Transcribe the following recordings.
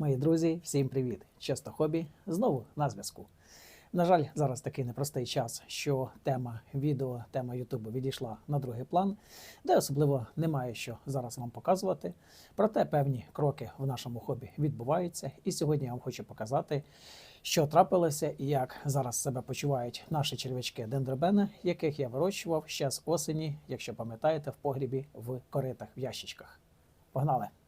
Мої друзі, всім привіт! Чисто хобі знову на зв'язку. На жаль, зараз такий непростий час, що тема відео, тема Ютубу відійшла на другий план, де особливо немає що зараз вам показувати. Проте певні кроки в нашому хобі відбуваються. І сьогодні я вам хочу показати, що трапилося і як зараз себе почувають наші черв'ячки дендробена, яких я вирощував ще з осені, якщо пам'ятаєте, в погрібі в коритах в ящичках. Погнали!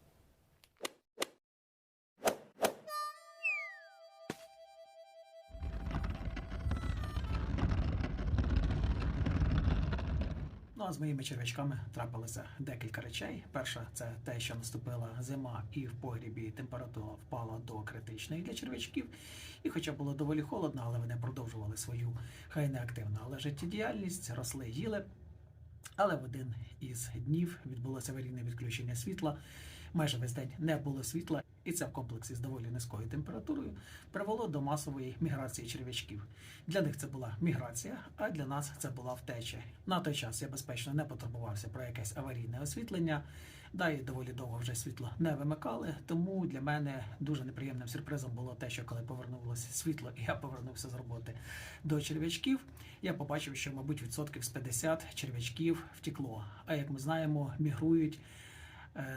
З моїми черв'ячками трапилося декілька речей. Перша це те, що наступила зима, і в погрібі температура впала до критичної для черв'ячків. І хоча було доволі холодно, але вони продовжували свою хай не активну, але життєдіяльність, росли, їли. Але в один із днів відбулося аварійне відключення світла. Майже весь день не було світла, і це в комплексі з доволі низькою температурою привело до масової міграції черв'ячків. Для них це була міграція, а для нас це була втеча. На той час я безпечно не потурбувався про якесь аварійне освітлення. Да, і доволі довго вже світло не вимикали. Тому для мене дуже неприємним сюрпризом було те, що коли повернулося світло, і я повернувся з роботи до черв'ячків. Я побачив, що, мабуть, відсотків з 50 черв'ячків втекло. А як ми знаємо, мігрують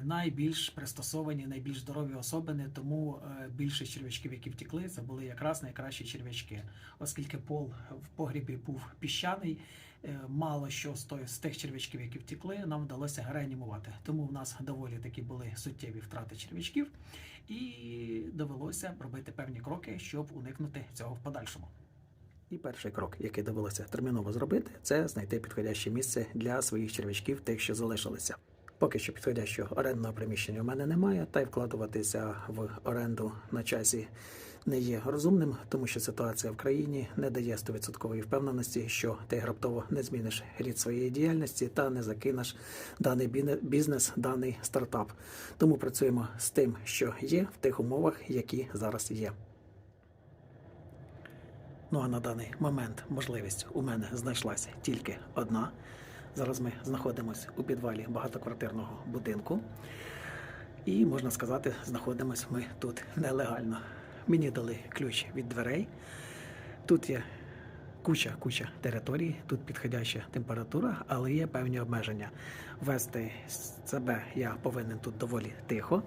найбільш пристосовані, найбільш здорові особини, тому е, більшість черв'ячків, які втекли, це були якраз найкращі черв'ячки, оскільки пол в погрібі був піщаний. е, Мало що з тих черв'ячків, які втекли, нам вдалося реанімувати. Тому в нас доволі такі були суттєві втрати черв'ячків, і довелося робити певні кроки, щоб уникнути цього в подальшому. І перший крок, який довелося терміново зробити, це знайти підходяще місце для своїх черв'ячків, тих, що залишилися. Поки що підходящого орендного приміщення у мене немає, та й вкладуватися в оренду на часі не є розумним, тому що ситуація в країні не дає 100% впевненості, що ти раптово не зміниш рід своєї діяльності та не закинеш даний бізнес, даний стартап. Тому працюємо з тим, що є в тих умовах, які зараз є. Ну а на даний момент можливість у мене знайшлася тільки одна. Зараз ми знаходимося у підвалі багатоквартирного будинку. І можна сказати, знаходимося ми тут нелегально. Мені дали ключ від дверей. Тут є куча, куча територій, тут підходяща температура, але є певні обмеження. Вести себе я повинен тут доволі тихо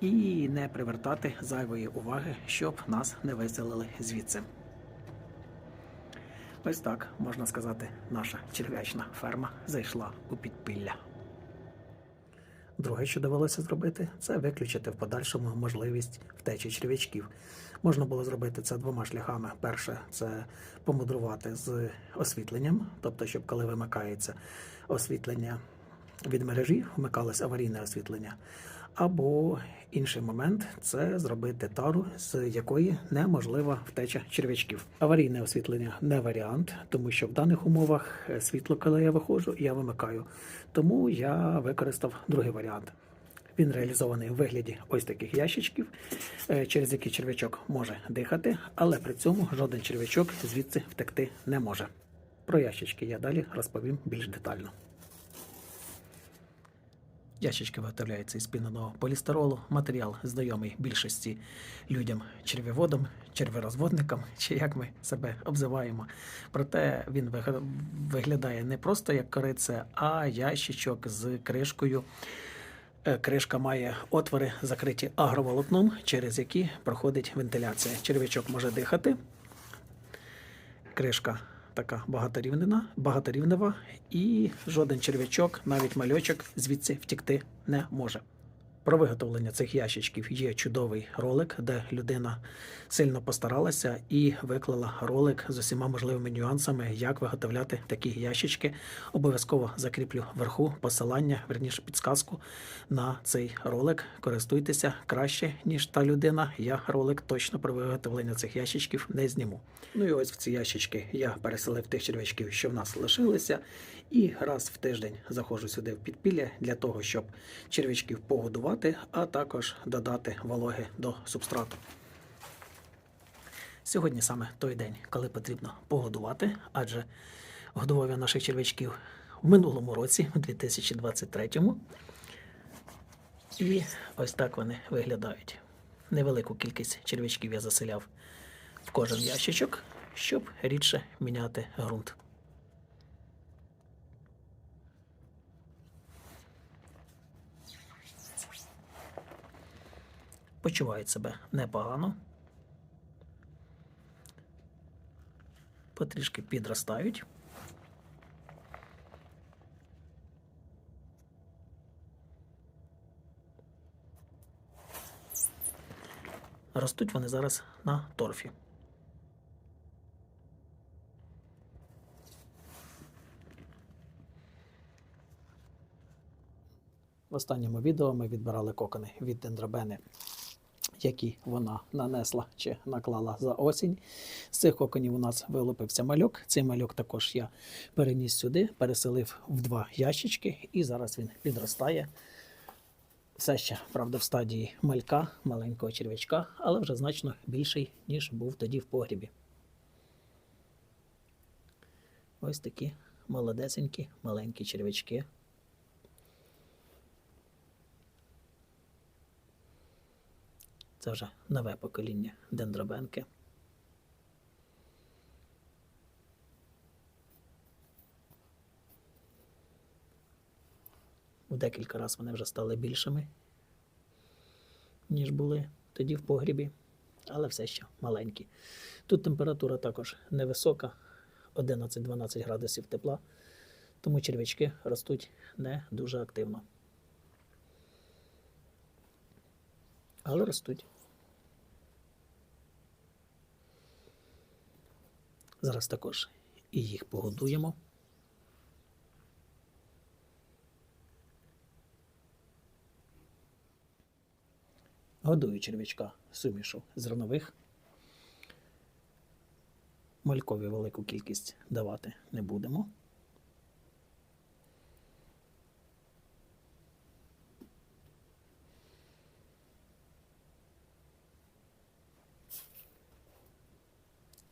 і не привертати зайвої уваги, щоб нас не виселили звідси. Ось так, можна сказати, наша черв'ячна ферма зайшла у підпілля. Друге, що довелося зробити, це виключити в подальшому можливість втечі черв'ячків. Можна було зробити це двома шляхами. Перше це помудрувати з освітленням, тобто, щоб коли вимикається освітлення від мережі, вмикалось аварійне освітлення. Або інший момент це зробити тару, з якої неможлива втеча черв'ячків. Аварійне освітлення не варіант, тому що в даних умовах е, світло, коли я виходжу, я вимикаю. Тому я використав другий варіант. Він реалізований у вигляді ось таких ящичків, е, через які черв'ячок може дихати, але при цьому жоден черв'ячок звідси втекти не може. Про ящички я далі розповім більш детально. Ящички виготовляються із піненого полістиролу. Матеріал знайомий більшості людям черв'яводам, черворозводникам, чи як ми себе обзиваємо. Проте він виглядає не просто як кориця, а ящичок з кришкою. Е, Кришка має отвори, закриті агроволокном, через які проходить вентиляція. Черв'ячок може дихати. Кришка така багаторівнена, багаторівнева, і жоден черв'ячок, навіть мальочок, звідси втікти не може. Про виготовлення цих ящичків є чудовий ролик, де людина сильно постаралася і виклала ролик з усіма можливими нюансами, як виготовляти такі ящички. Обов'язково закріплю вверху посилання, верніше підсказку на цей ролик. Користуйтеся краще, ніж та людина. Я ролик точно про виготовлення цих ящичків не зніму. Ну і ось в ці ящички я переселив тих черв'ячків, що в нас лишилися, і раз в тиждень заходжу сюди в підпілля для того, щоб черв'ячків погодувати, а також додати вологи до субстрату. Сьогодні саме той день, коли потрібно погодувати, адже годував я наших черв'ячків в минулому році, у 2023-му. І ось так вони виглядають. невелику кількість черв'ячків я заселяв в кожен ящичок, щоб рідше міняти ґрунт. Почувають себе непогано. Потрішки підростають. Ростуть вони зараз на торфі. В останньому відео ми відбирали кокони від дендробени, які вона нанесла чи наклала за осінь. З цих коконів у нас вилупився мальок. Цей мальок також я переніс сюди, переселив в два ящички, і зараз він підростає. Все ще, правда, в стадії малька, маленького черв'ячка, але вже значно більший, ніж був тоді в погрібі. Ось такі молодесенькі, маленькі черв'ячки. Це вже нове покоління дендробенки. У декілька разів вони вже стали більшими, ніж були тоді в погрібі, але все ще маленькі. Тут температура також невисока, 11-12 градусів тепла, тому черв'ячки ростуть не дуже активно. Але ростуть. Зараз також і їх погодуємо. Годую черв'ячка сумішу зернових. Малькові велику кількість давати не будемо.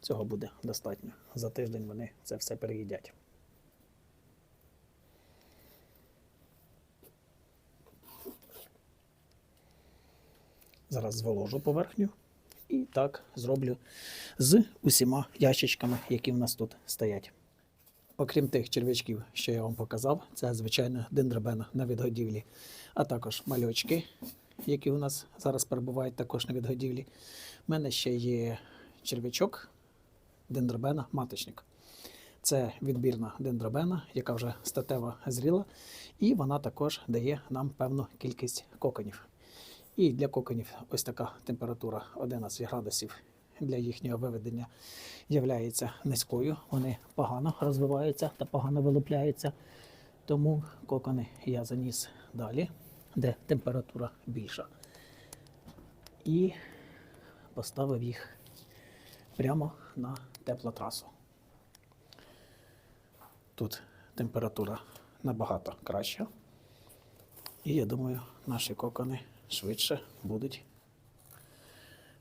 Цього буде достатньо. За тиждень вони це все переїдять. Зараз зволожу поверхню і так зроблю з усіма ящичками, які в нас тут стоять. Окрім тих черв'ячків, що я вам показав, це звичайно дендробена на відгодівлі, а також мальочки, які у нас зараз перебувають також на відгодівлі. У мене ще є черв'ячок дендробена маточник. Це відбірна дендробена, яка вже статево зріла, і вона також дає нам певну кількість коконів. І для коконів ось така температура 11 градусів для їхнього виведення є низькою. Вони погано розвиваються та погано вилупляються. Тому кокони я заніс далі, де температура більша. І поставив їх прямо на теплотрасу. Тут температура набагато краща. І я думаю, наші кокони швидше будуть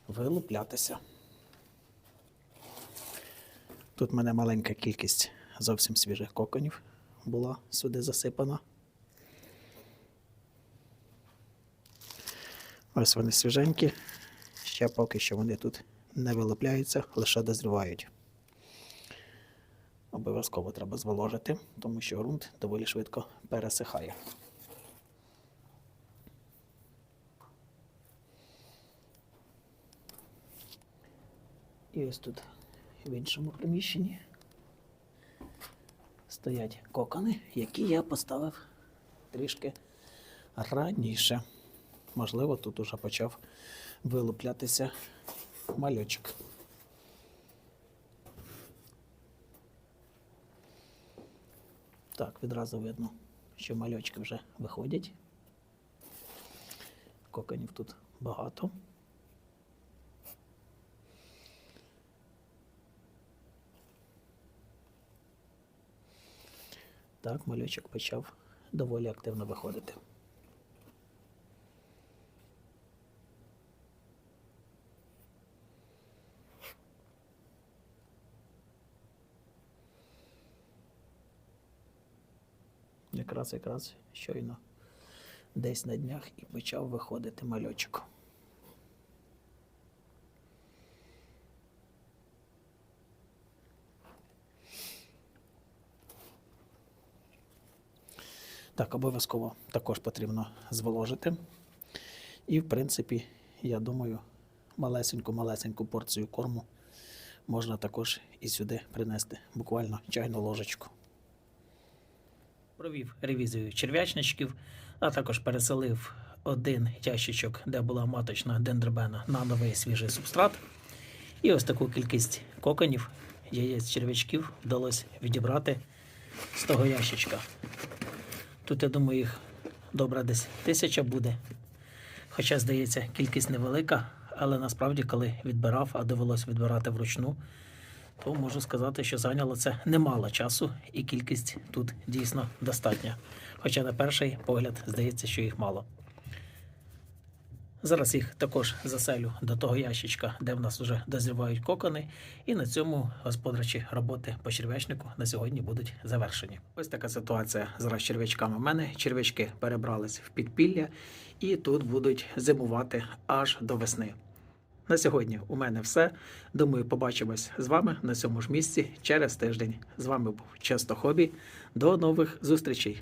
вилуплятися. Тут в мене маленька кількість зовсім свіжих коконів була сюди засипана. Ось вони свіженькі. Ще поки що вони тут не вилупляються, лише дозрівають. Обов'язково треба зволожити, тому що ґрунт доволі швидко пересихає. І ось тут в іншому приміщенні стоять кокони, які я поставив трішки раніше. Можливо, тут уже почав вилуплятися мальочок. Так, відразу видно, що мальочки вже виходять. Коконів тут багато. Так, мальочок почав доволі активно виходити. якраз якраз щойно десь на днях і почав виходити мальочок. Так, обов'язково також потрібно зволожити. І, в принципі, я думаю, малесеньку-малесеньку порцію корму можна також і сюди принести, буквально чайну ложечку. Провів ревізію черв'ячничків, а також переселив один ящичок, де була маточна дендробена, на новий свіжий субстрат. І ось таку кількість коконів, яєць черв'ячків вдалося відібрати з того ящичка. Тут, я думаю, їх добре десь тисяча буде. Хоча, здається, кількість невелика, але насправді, коли відбирав, а довелося відбирати вручну, то можу сказати, що зайняло це немало часу, і кількість тут дійсно достатня. Хоча на перший погляд здається, що їх мало. Зараз їх також заселю до того ящичка, де в нас вже дозрівають кокони, і на цьому господарчі роботи по черв'ячнику на сьогодні будуть завершені. Ось така ситуація зараз з черв'ячками. У мене черв'ячки перебрались в підпілля і тут будуть зимувати аж до весни. На сьогодні у мене все. Думаю, побачимось з вами на цьому ж місці через тиждень. З вами був Често Хобі. До нових зустрічей!